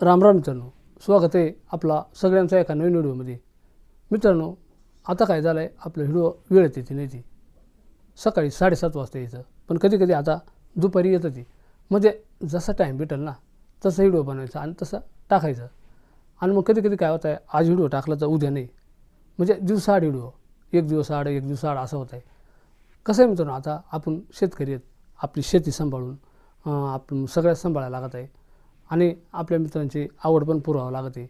राम राम मित्रांनो. स्वागत आहे आपला सगळ्यांचा एका नवीन व्हिडिओमध्ये. मित्रांनो आता काय झालं आहे आपलं व्हिडिओ वेळ येते नाही ती. सकाळी साडेसात वाजता यायचं पण कधी कधी आता दुपारी येतं ती. म्हणजे जसा टाईम भेटेल ना तसा व्हिडिओ बनवायचा आणि तसा टाकायचं. आणि मग कधी कधी काय होतं आहे आज व्हिडिओ टाकला तर उद्या नाही. म्हणजे दिवसाआड व्हिडिओ. एक दिवस आड एक दिवस आड असं होत आहे कसं आहे मित्रांनो आता आपण शेतकरी आहेत. आपली शेती सांभाळून आपण सगळ्यात सांभाळायला लागत आहे. आणि आपल्या मित्रांची आवड पण पुरवावं लागत. आहे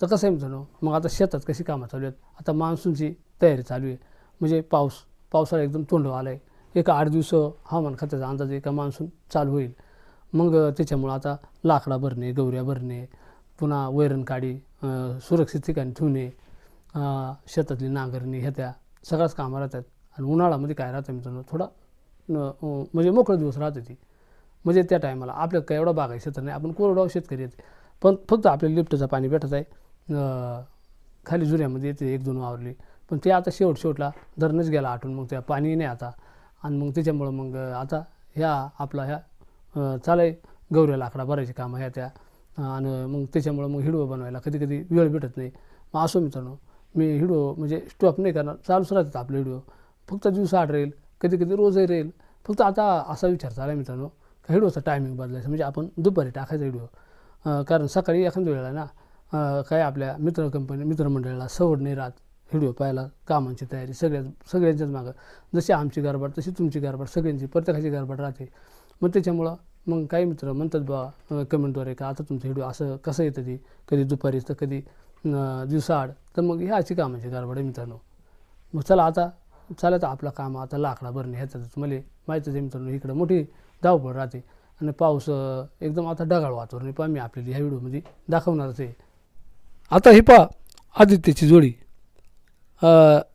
तर कसं आहे मित्रांनो मग आता शेतात कशी कामं चालू आहेत? आता मान्सूनची तयारी चालू आहे. म्हणजे पाऊस पावसाळा एकदम तोंड आला आहे एक आठ दिवस हवामान खात्याचा अंदाज आहे का मान्सून चालू होईल. मग त्याच्यामुळं आता लाकडा भरणे गौऱ्या भरणे पुन्हा वैरण काढी सुरक्षित ठिकाणी ठेवणे शेतातली नांगरणी ह्या त्या सगळ्याच कामं राहतात. आणि उन्हाळ्यामध्ये काय राहतं मित्रांनो थोडा म्हणजे मोकळं दिवस राहते ती. म्हणजे त्या टायमाला आपल्याला काय एवढा बागाय तर नाही. आपण कोरडाव शेतकरी येते पण फक्त आपल्याला लिफ्टचं पाणी भेटत आहे. खाली जुऱ्यामध्ये येते एक दोन वावरली. पण ते आता शेवट शेवटला धरणच गेला आठवून मग त्या पाणी नाही आता. आणि मग त्याच्यामुळं मग आता ह्या आपला ह्या चालाय गौऱ्या लाकडा भरायची कामं ह्या त्या. आणि मग त्याच्यामुळं मग हिडवं बनवायला कधी कधी वेळ भेटत नाही. मग असो मित्रांनो मी हिडो म्हणजे स्टॉप नाही करणार. चालूच राहतात आपले व्हिडिओ फक्त दिवस आठ राहील कधी कधी रोजही राहील. फक्त आता असा विचार चालला मित्रांनो का व्हिडिओचा टायमिंग बदलायचा. म्हणजे आपण दुपारी टाकायचा व्हिडिओ कारण सकाळी एखाद्या वेळेला ना काही काय आपल्या मित्र कंपनी मित्रमंडळाला सवड नाही राहत व्हिडिओ पाहायला कामांची तयारी. सगळ्या सगळ्यांच्याच मागं. जशी आमची गडबड तशी तुमची गडबड सगळ्यांची प्रत्येकाची गडबड राहते. मग त्याच्यामुळं मग काही मित्र म्हणतात बा कमेंटद्वारे का आता तुमचं व्हिडिओ असं कसं येतं ती? कधी दुपारी तर कधी दिवसाआड तर मग ह्या अशी कामाची गरबड आहे मित्रांनो. मग चला आता चला तर आपलं काम आता लाकडा भरणे ह्याचं मला माहितीच आहे मित्रांनो इकडं मोठी धावपळ राहते. आणि पाऊस एकदम आता ढगाळ वातावरण आहे. पहा मी आपल्याला ह्या व्हिडिओमध्ये दाखवणारच आहे. आता ही पहा आदित्यची जोडी.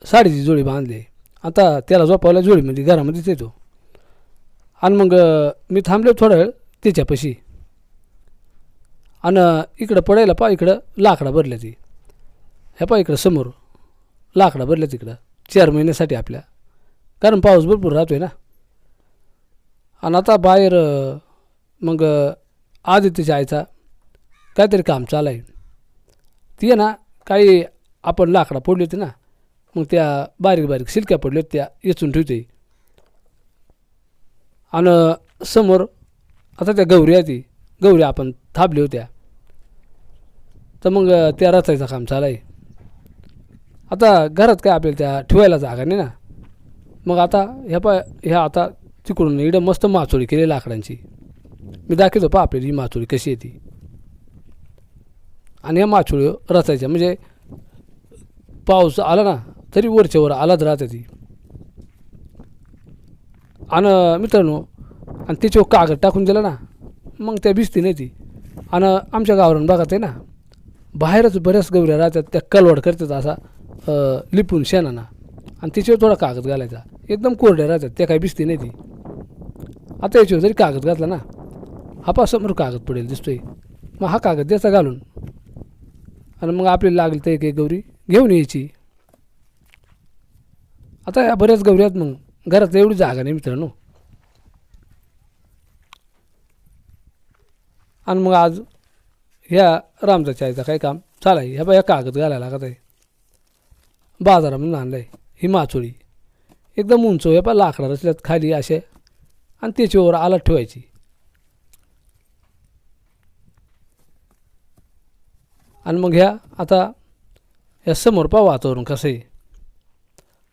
साडीची जोडी बांधली. आहे. आता त्याला झोपावल्या जोडीमध्ये घरामध्येच येतो. आणि मग मी थांबलो थोडा वेळ त्याच्यापाशी आणि इकडं पडायला पहा इकडं लाकडा भरल्या ती ह्या पहा इकडं समोर लाकडा भरल्या तिकडं चार महिन्यासाठी आपल्या. कारण पाऊस भरपूर राहतोय ना. आणि आता बाहेर मग आदित्यच्या आईचा काहीतरी काम चालू आहे. ती आहे ना काही आपण लाकडा पडली होती ना मग त्या बारीक बारीक शिलक्या पडल्या होत्या त्या येचून ठेवते. आणि समोर आता त्या गौरी आहे ती गौरी आपण थापल्या होत्या. तर मग त्या रचायचं काम चालू आहे. आता घरात काय आपल्याला त्या ठेवायला जागा नाही ना. मग आता ह्या पा ह्या आता तिकडून इकडं मस्त माचोळी केली लाकडांची. मी दाखवतो पहा आपल्याला ही माचोळी कशी येते आणि ह्या माचोळी रचायच्या म्हणजे पाऊस आला ना तरी वरच्या वर आलाच राहते ती. आणि मित्रांनो आणि त्याच्यावर कागद टाकून दिला ना मग त्या भिजती नाही ती. आणि आमच्या गावरान भागात आहे ना बाहेरच बऱ्याच गौऱ्या राहतात त्या कलवड करतात असा लिपून शेणाना. आणि त्याच्यावर थोडा कागद घालायचा. एकदम कोरड्या राहतात त्या काही भिजती नाही ती. आता याच्यावर जरी कागद घातला ना हा समोर कागद पडेल दिसतोय. मग हा कागद द्यायचा घालून. आणि मग आपल्याला लागली तर एक एक गौरी घेऊन यायची. आता या बऱ्याच गौरी आहेत मग. घरात एवढी जागा नाही मित्रांनो. आणि मग आज ह्या रामजाच्या आईचा काही काम? चालाय. ह्या बाया कागद घालायला लागत आहे. बाजारामधून आणलं आहे ही माचोळी. एकदम उंच या पा लाकडा रचल्यात खाली असे आणि त्याच्यावर आला ठेवायची. आणि मग ह्या आता ह्या समोर पा वातावरण कसं आहे.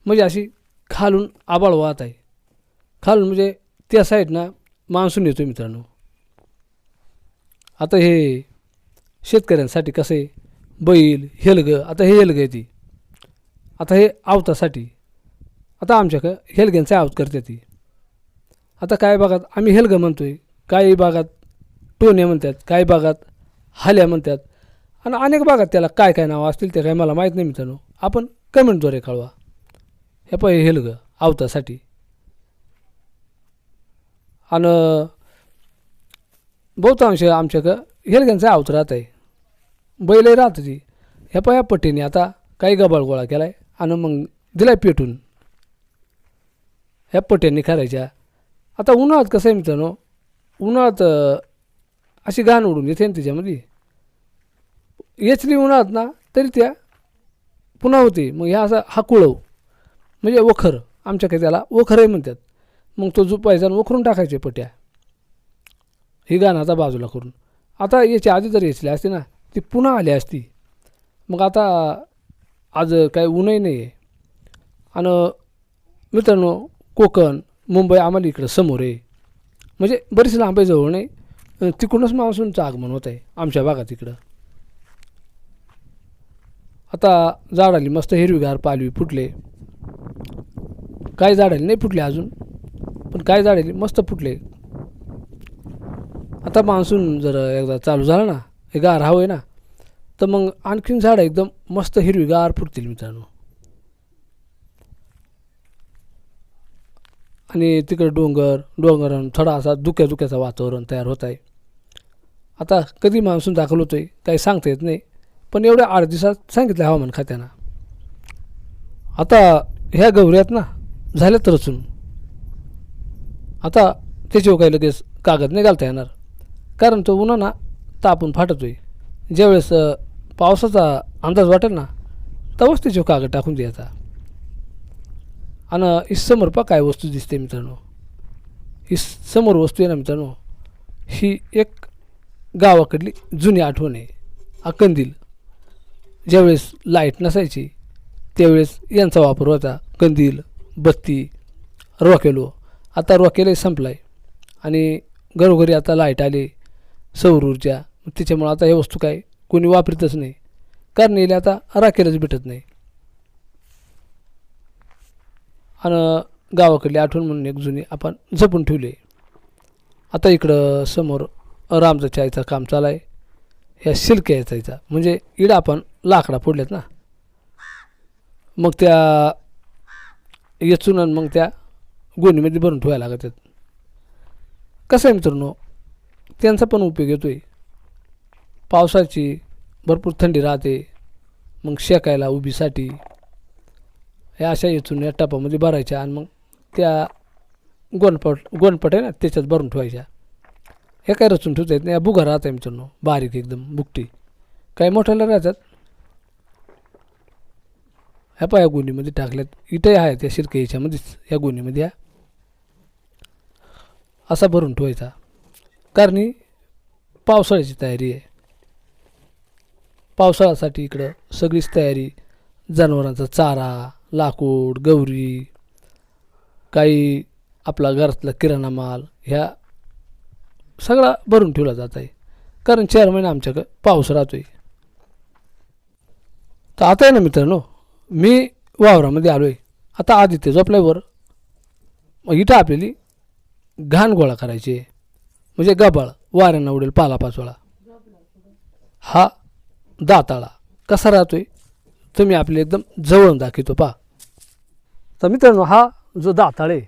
म्हणजे अशी खालून आबाळ वाहत आहे. खालून म्हणजे त्या साईडनं मान्सून येतो मित्रांनो. आता हे शेतकऱ्यांसाठी कसं आहे? बैल हेलगं आता हे हेलगं आहे ती. आता हे आवतासाठी. आता आमच्याकडं हेलग्यांचा आवत करते ती. आता काही भागात आम्ही हेलगं म्हणतो आहे काही भागात टोन्या म्हणतात काही भागात हाल्या म्हणतात. आणि अनेक भागात त्याला काय काय नावं असतील ते काय मला माहीत नाही मित्रांनो. आपण कमेंटद्वारे कळवा. हे पण हेलगं आवतासाठी. आणि बहुतांश आमच्याकडं हेलग्यांचा आवत राहत आहे. बैलही राहत ती ह्या पाया पट्टीने आता काही गबाळ गोळा केला आहे आणि मग दिलाय पेटून. ह्या पट्ट्यांनी करायच्या आता उन्हाळ्यात कसं आहे मित्रांनो? उन्हाळ्यात अशी घाण उडून येते ना त्याच्यामध्ये येचली उन्हाळ्यात ना तरी त्या पुन्हा होते. मग ह्या असा हा कुळव म्हणजे वखर. आमच्याकडे त्याला वखरही म्हणतात. मग तो झुपायचा आणि वखरून टाकायचे पट्या. ही गाणं आता बाजूला करून. आता याच्या आधी जर येचली असती ना ती पुन्हा आली असती. मग आता आज काय ऊनही नाही आहे आणि मित्रांनो कोकण मुंबई आम्हाला इकडं समोर आहे. म्हणजे बरीच लांब आहे जवळ नाही. तिकडूनच मान्सूनचं आगमन होत आहे आमच्या भागात इकडं. आता झाड आली मस्त हिरवीगार पालवी फुटले. काय झाड आली नाही फुटले अजून पण काय झाड आली मस्त फुटले. आता मान्सून जर एकदा चालू झाला ना हे गार हवं आहे ना तर मग आणखीन झाडं एकदम मस्त हिरवीगार फुटतील मित्रांनो. आणि तिकडे डोंगर डोंगरान थोडा असा धुक्या धुक्याचं वातावरण तयार होत आहे. आता कधी मान्सून दाखल होतो आहे काही सांगता येत नाही पण एवढ्या आठ दिवसात सांगितलं हवामान खात्यानं. आता ह्या गौऱ्यात ना झाल्यात रचून आता त्याच्यावर काही लगेच कागद नाही घालता येणार. कारण तो उन्हा ना तापून आहे ज्यावेळेस पावसाचा अंदाज वाटेल ना तेव्हाच त्याच्यावर कागद टाकून द्यायचा. आणि ही समोर काय वस्तू दिसते मित्रांनो. ही समोर वस्तू आहे ना मित्रांनो. ही एक गावाकडली जुनी आठवण आहे. अकंदील. ज्यावेळेस लाइट नसायची त्यावेळेस यांचा वापर होता कंदील बत्ती रॉकेलो. आता रॉकेलही संपला आहे आणि घरोघरी आता लाइट आले सौर ऊर्जा. त्याच्यामुळं आता हे वस्तू काय कोणी वापरतच नाही. कारण येईल आता राखेलच भेटत नाही. आणि गावाकडली आठवण म्हणून एक जुनी आपण जपून ठेवली. आता इकडं समोर रामचा चायचं काम चालू आहे. ह्या सिल्क यायचा म्हणजे इडं आपण लाकडा फोडल्यात ना. मग त्या येचून आणि मग त्या गोणीमध्ये भरून ठेवायला लागतात. कसं आहे मित्रांनो? त्यांचा पण उपयोग येतो आहे पावसाची भरपूर थंडी राहते. मग शेकायला उभीसाठी या अशा इथून या टपामध्ये भरायच्या आणि मग त्या गोणपट गोणपट आहे ना त्याच्यात भरून ठेवायच्या. हे काय रचून ठेवता येत नाही. या बुगा राहत आहे मित्रांनो. बारीक एकदम बुकटी काही मोठ्याला राहतात? ह्या पा या गोणीमध्ये टाकल्यात. इथंही आहेत या शिरके याच्यामध्येच या गोणीमध्ये या. असा भरून ठेवायचा. कारण ही पावसाळ्याची तयारी आहे. पावसाळ्यासाठी इकडं सगळीच तयारी. जनावरांचा चारा लाकूड गौरी काही आपला घरातला किराणा माल ह्या सगळा भरून ठेवला जात आहे. कारण चार महिने आमच्याकडं पाऊस राहतोय. तर आता आहे ना मित्रांनो मी वावरामध्ये आलो आहे आता आदित्य झोपल्यावर मग इथं आपल्याली घाण गोळा करायची आहे. म्हणजे गबाळ वाऱ्यांना उडेल पालापाचोळा हा दाताळा कसा राहतोय तुम्ही आपले एकदम जवळून दाखवतो पा तर मित्रांनो हा जो दाताळ आहे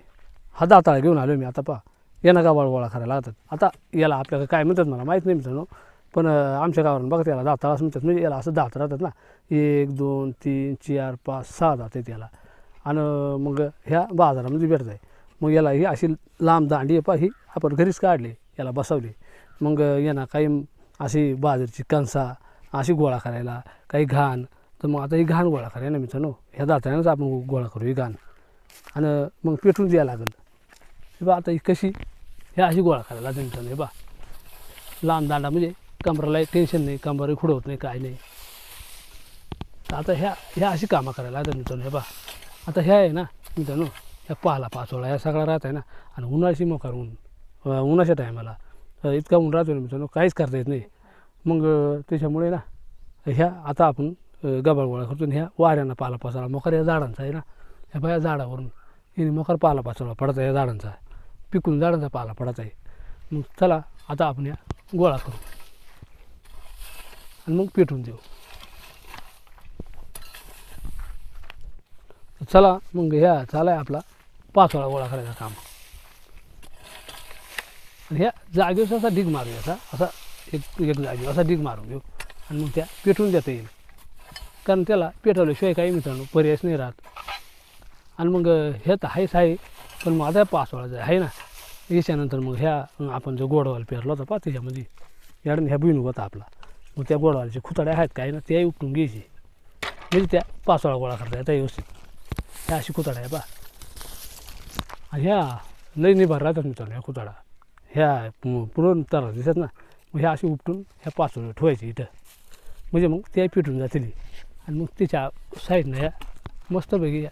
हा दाताळा घेऊन आलो मी आता पा यांना गावाळ गोळा करायला लागतात? आता याला आपल्याला काय म्हणतात मला माहीत नाही मित्रांनो पण आमच्या गावावरून बघा त्याला दाताळा असं म्हणतात. म्हणजे याला असं दात राहतात ना एक दोन तीन चार पाच सहा दात आहेत याला. आणि मग ह्या बाजारामध्ये भेटत आहे. मग याला ही अशी लांब दांडी आहे पा ही आपण घरीच काढली याला बसवली. मग यांना काही अशी बाजरीची कणसा अशी गोळा करायला काही घाण. तर मग आता ही घाण गोळा करायला ना मित्रांनो ह्या दाताळ्यानंच आपण गोळा करू ही घाण. आणि मग पेटून द्यायला लागेल. हे बा आता ही कशी? हे अशी गोळा करायला लागेल नाही हे बा. लहान दांडा म्हणजे कमराला टेन्शन नाही कंबर खुडवत नाही काय नाही. आता ह्या ह्या अशी कामं करायला लागतात मित्रांनो हे बा. आता ह्या आहे ना मित्रांनो ह्या पाला पाचोळा ह्या सगळा राहत आहे ना. आणि उन्हाळ्याशी मोकार ऊन उन्हाच्या टायमाला इतका ऊन राहतो ना मित्रांनो काहीच करता येत नाही. मग त्याच्यामुळे ना ह्या आता आपण अं, गबाळ गोळा करतो आणि ह्या वाऱ्यांना पाला पाचोळा मोकार या झाडांचा आहे ना. ह्या बाया झाडावरून. हिने मोकार पाला पाचवला पडायचा या झाडांचा. पिकून झाडांचा पाला पडायचा आहे. मग चला आता आपण या गोळा करू. आणि मग पेटून देऊ. चला मग ह्या चालाय आपला पाचोळा गोळा करायचा काम. आणि ह्या जागेवर असा ढीग मारू असा असा एक एक जागेवर असा ढीग मारून घेऊ आणि मग त्या पेटवून देता येईल. कारण त्याला पेटवल्याशिवाय काही मित्रांनो पर्यायच नाही राहत. आणि मग हे तर आहेच आहे पण मग आता पाच जे आहे ना? याच्यानंतर मग ह्या आपण जो गोडवाल पेरला होता पा त्याच्यामध्ये याडून ह्या भुईमुग होता आपला. मग त्या गोडवाल्याच्या खुताड्या आहेत काय ना त्याही उपटून घ्यायची. म्हणजे त्या पाचवाळा गोळा करता येतात व्यवस्थित. ह्या अशी खुताड्या आहे पा आणि ह्या लई निभार राहतात मित्रांनो ह्या खुताडा. ह्या पु- पुरण तारा दिसत ना. मग ह्या अशी उपटून ह्या पाचोळ्या ठेवायची इथं. म्हणजे मग त्या पिटून जातील. आणि मग तिच्या साईडनं ह्या मस्तपैकी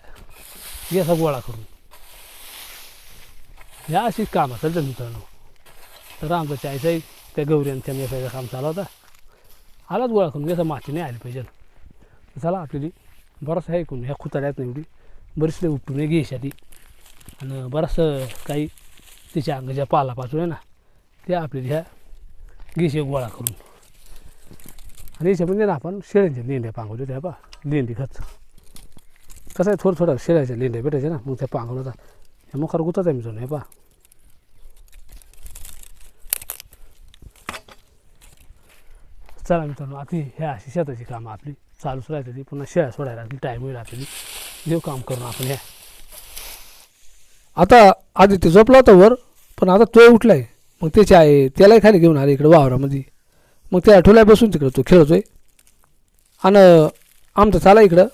गेसा गोळा करून. ह्या अशी असेल चालतात मित्रांनो. तर आमचा चायचाही त्या गौरी आणि त्या मेसायचं काम चालू होता. आलाच गोळा करून याचा माती नाही आली पाहिजे. चला आपल्याली बरंच आहे ऐकून ह्या खुताड्यात एवढी बरीच लई उपटून आहे ती आणि बरंचसं काही तिच्या अंगाच्या पाला पाचून आहे ना त्या आपल्याला ह्या घेशे गोळा करून. आणि याच्यामध्ये ना आपण शेळ्यांच्या लेंड्या पांगवल्या त्या पा लेंडी खत. कसं आहे थोडं थोडं शेळ्याच्या लेंड्या भेटायचे ना मग त्या पांगवल्या हे मग खरं गुतात आहे मित्रांनो हे पा चला मित्रांनो आता ह्या अशी शेताची कामं आपली चालूच राहते ती पुन्हा शेळ्या सोडायला टाईम होईल आपली देव काम करून आपण ह्या आता आधी ते झोपला होता वर पण आता तो उठलाय मग त्याची आहे त्यालाही खाली घेऊन आले इकडे वावरामध्ये मग त्या ठोल्या बसून तिकडं तो खेळतोय आणि आमचं चाला इकडं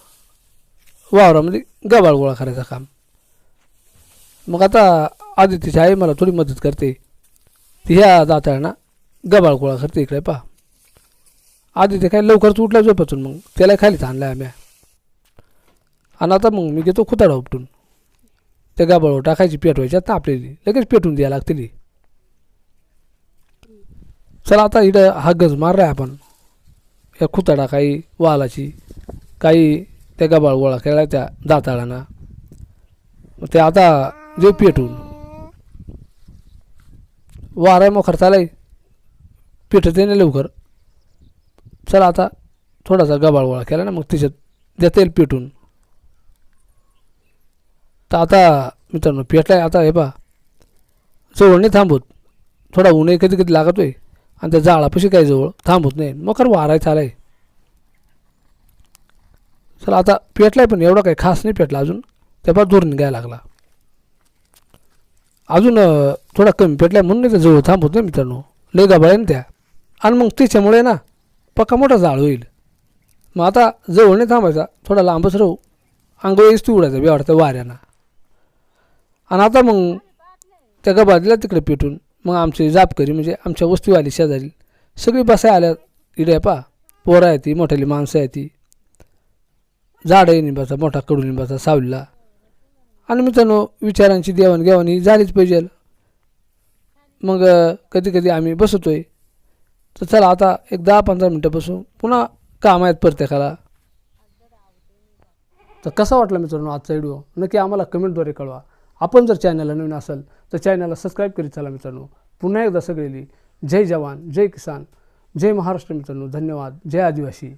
वावरामध्ये गबाळ गोळा करायचं काम. मग आता आदित्यची आई मला थोडी मदत करते. ती ह्या दाताळांना गबाळ गोळा करते इकडे पहा. आदित्य काय लवकरच उठला झोपातून मग. त्याला खालीच आणलाय आम्ही. आणि आता मग मी घेतो खुताडा उपटून. त्या गाबाळवर टाकायची पेटवायची आता आपल्याला लगेच पेटून द्यायला लागतील. चला आता इकडं हा गज मारलाय आपण. या खुताडा काही वालाची काही त्या गबाळ गोळा केला त्या दाताळांना. मग ते आता जे पेटून. वारा मोखर चालाय. पेटत नाही लवकर. चला आता थोडासा गबाळ गोळा केला ना मग त्याच्यात देता येईल पेटून. तर आता मित्रांनो पेटलाय आता हे पा जवळ नाही थांबवत थोडा ऊनही कधी कधी लागतोय. आणि त्या जाळापाशी काही जवळ थांबवत नाही. मग खरं वाराय चालाय. चला आता पेटलाय पण एवढा काही खास नाही पेटला अजून. त्यापा दूर निघायला लागला. अजून थोडा कमी पेटलाय म्हणून नाही तर जवळ थांबवत नाही मित्रांनो. लय गबाळ आहे ना त्या. आणि मग त्याच्यामुळे ना पक्का मोठा जाळ होईल. मग आता जवळ नाही थांबायचा थोडा लांबच राहू. अंगवेळीच तू उडायचा बेवाडत्या वाऱ्यानं. आणि आता मग त्या गबा दिला तिकडे पेटून मग आमचे जापकरी म्हणजे आमच्या वस्तीवाली शेजारी सगळी बसाय आल्या इडे पा पोरं आहे ती मोठ्याली माणसं आहे ती. झाड आहे निंबाचा मोठा कडुलिंबाचा सावलीला. आणि मित्रांनो विचारांची देवाणघेवाण ही झालीच पाहिजे. मग कधी कधी आम्ही बसतोय. तर चला आता एक दहा पंधरा मिनटं बसू पुन्हा काम आहेत प्रत्येकाला. तर कसा वाटला मित्रांनो आजचा व्हिडिओ? नक्की आम्हाला कमेंटद्वारे कळवा. आपण जर चॅनलला नवीन असाल तर चॅनलला सबस्क्राईब करीत चला मित्रांनो. पुन्हा एकदा सगळेली जय जवान जय किसान जय महाराष्ट्र मित्रांनो. धन्यवाद. जय आदिवासी.